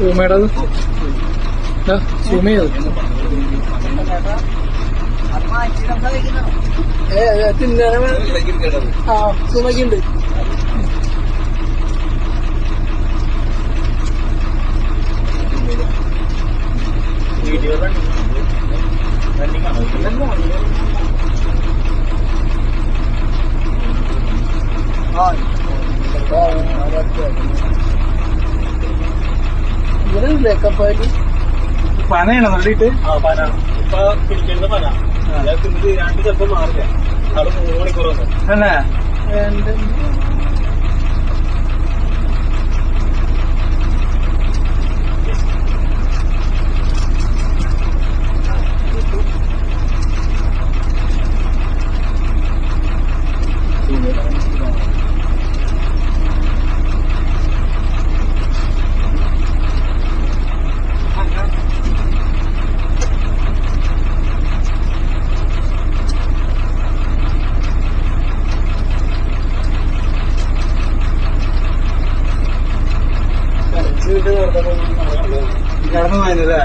സൂമയുടേത് Zouma ആ സൂമൊക്കെ പനയാണ് നല്ലിട്ട് ആ പന. ഇപ്പൊ പിടിക്കേണ്ട പന. ഇത് രണ്ട് ചിലപ്പോ മാറില്ല. അവിടെ മൂന്ന് മണിക്കൂർ വന്നു തന്നെ എന്റെ കടന്നു പോയതല്ലേ